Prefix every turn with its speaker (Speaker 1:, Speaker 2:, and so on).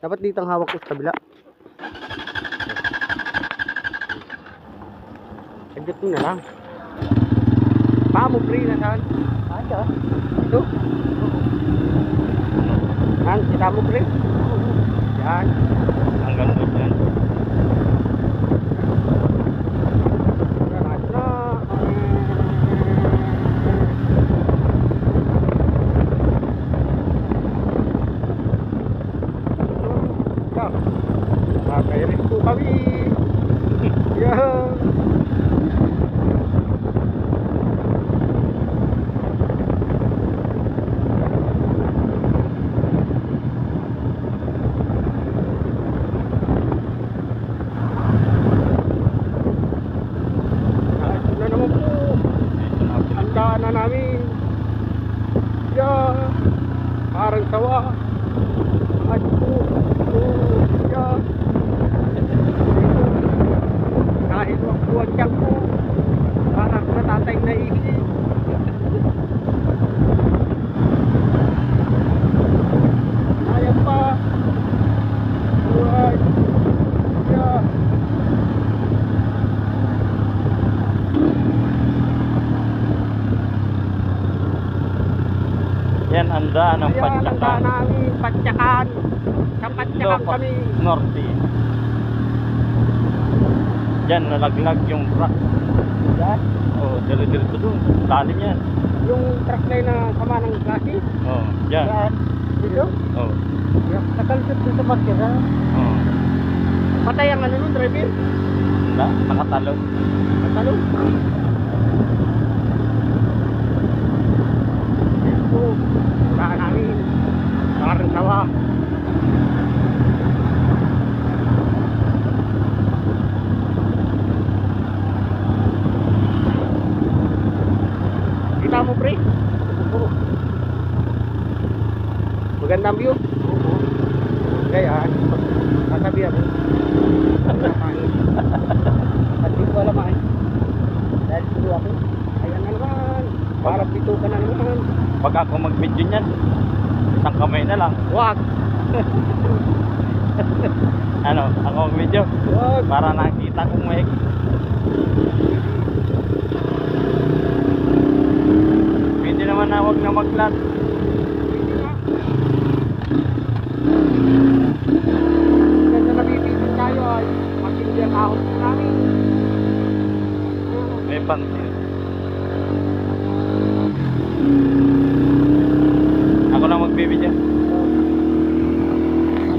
Speaker 1: Dapat dito ang hawak ko sa kabila. Agad mo na lang. Paa mo pre na saan?
Speaker 2: Ano?
Speaker 1: Ito. Saan? Kita mo pre? Yan.
Speaker 3: Hanggang doon yan.
Speaker 1: Yan na. Ah, Nakakairis po kami. Daan na namin. Yeah. Parang sawa. Ay po. Oh, yeah. Kahit wag po ang tiyan ko. Natatay na isip. Ayan pa. Alright. Yeah.
Speaker 3: Yan ang daan ng
Speaker 1: Ayan, ang daan
Speaker 3: Patsakan.
Speaker 1: namin. Sa patsakan
Speaker 3: Ilocos
Speaker 1: kami.
Speaker 3: Norte. Yan, nalaglag yung truck.
Speaker 1: Yan.
Speaker 3: Oh, dilo-dilo doon. Lalim yan.
Speaker 1: Yung truck na yun na sama ng klase.
Speaker 3: Oh, yan.
Speaker 1: Yan. Dito.
Speaker 3: Oh,
Speaker 1: Nakalsot dito sa patsakan.
Speaker 3: oh.
Speaker 1: Patay ang ano nun, driver.
Speaker 3: Na, nakatalon.
Speaker 1: Natalo. Ito. Wala namin. Parang sawa. Kita mo, pre? Magandang view. Kaya, sasabihan mo. At di ko alam ay. Dahil puro ako. Ayan na naman. Para pito ka na naman.
Speaker 3: Pag ako mag-video niyan, isang kamay na lang.
Speaker 1: Wag.
Speaker 3: Ano, ako mag-video.
Speaker 1: Wag.
Speaker 3: Para nakita kong may Pwede naman
Speaker 1: nga. Kaya nabibitin tayo ay matindi ang ahon namin.
Speaker 3: May pansin.